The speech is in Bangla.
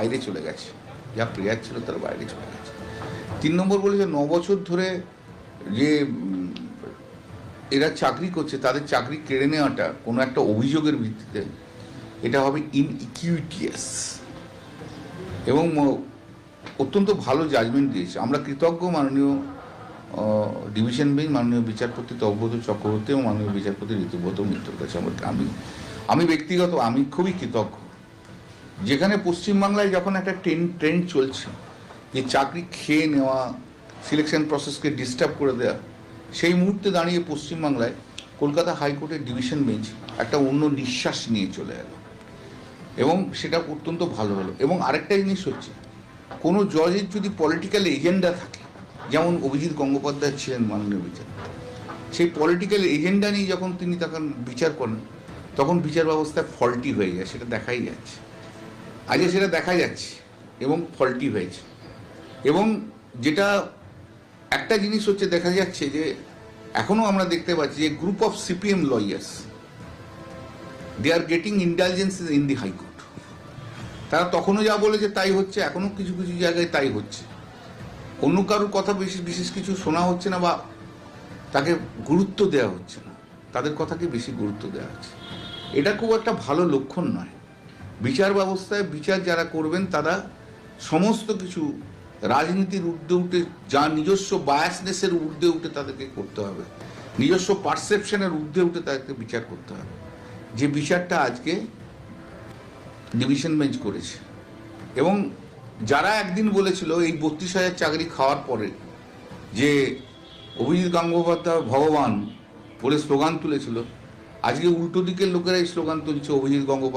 বাইরে চলে গেছে। যা প্লেয়ার ছিল তারা বাইরে চলে গেছে। তিন নম্বর বলেছে, ন বছর ধরে যে এরা চাকরি করছে, তাদের চাকরি কেড়ে নেওয়াটা কোনো একটা অভিযোগের ভিত্তিতে এটা হবে ইনইকুইটিয়াস এবং অত্যন্ত ভালো জাজমেন্ট দিয়েছে। আমরা কৃতজ্ঞ মাননীয় ডিভিশন বেঞ্চ মাননীয় বিচারপতি তব্যত চক্রবর্তী এবং মাননীয় বিচারপতি ঋতুব্রত মিত্রর কাছে আমার আমি আমি ব্যক্তিগত, আমি খুবই কৃতজ্ঞ। যেখানে পশ্চিমবাংলায় যখন একটা ট্রেন ট্রেন্ড চলছে, যে চাকরি খেয়ে নেওয়া সিলেকশন প্রসেসকে ডিস্টার্ব করে দেওয়া সেই মুহূর্তে দাঁড়িয়ে পশ্চিমবাংলায় কলকাতা হাইকোর্টের ডিভিশন বেঞ্চ একটা অন্য নিঃশ্বাস নিয়ে চলে এলো। এবং সেটা অত্যন্ত ভালো হলো। এবং আরেকটা জিনিস হচ্ছে, কোনো জজের যদি পলিটিক্যাল এজেন্ডা থাকে, যেমন অভিজিৎ গঙ্গোপাধ্যায় ছিলেন মাননীয় বিচার সেই পলিটিক্যাল এজেন্ডা নিয়ে যখন তিনি তখন বিচার করেন, তখন বিচার ব্যবস্থা ফল্টি হয়ে যায়, সেটা দেখাই যাচ্ছে। আজকে সেটা দেখা যাচ্ছে এবং ফল্টি হয়েছে। এবং যেটা একটা জিনিস হচ্ছে দেখা যাচ্ছে যে এখনও আমরা দেখতে পাচ্ছি যে group of CPM lawyers they are getting intelligence in the high court তারা তখনও যা বলেছে তাই হচ্ছে, এখনও কিছু কিছু জায়গায় তাই হচ্ছে। অন্য কারোর কথা বিশেষ বিশেষ কিছু শোনা হচ্ছে না বা তাকে গুরুত্ব দেওয়া হচ্ছে না। তাদের কথাকে বেশি গুরুত্ব দেওয়া হচ্ছে। এটা খুব একটা ভালো লক্ষণ নয়। বিচার ব্যবস্থায় বিচার যারা করবেন, তারা সমস্ত কিছু রাজনীতির ঊর্ধ্বে উঠে, যা নিজস্ব বায়াসনেসের ঊর্ধ্বে উঠে তাদেরকে করতে হবে। নিজস্ব পারসেপশনের ঊর্ধ্বে উঠে তাদেরকে বিচার করতে হবে। যে বিচারটা আজকে ডিভিশন বেঞ্চ করেছে। এবং যারা একদিন বলেছিল, এই বত্রিশ হাজার চাকরি খাওয়ার পরে যে অভিজিৎ গঙ্গোপাধ্যায় ভগবান বলে স্লোগান তুলেছিল, আজকে উল্টো দিকের লোকেরা এই স্লোগান তুলছে অভিজিৎ গঙ্গোপাধ্যায়।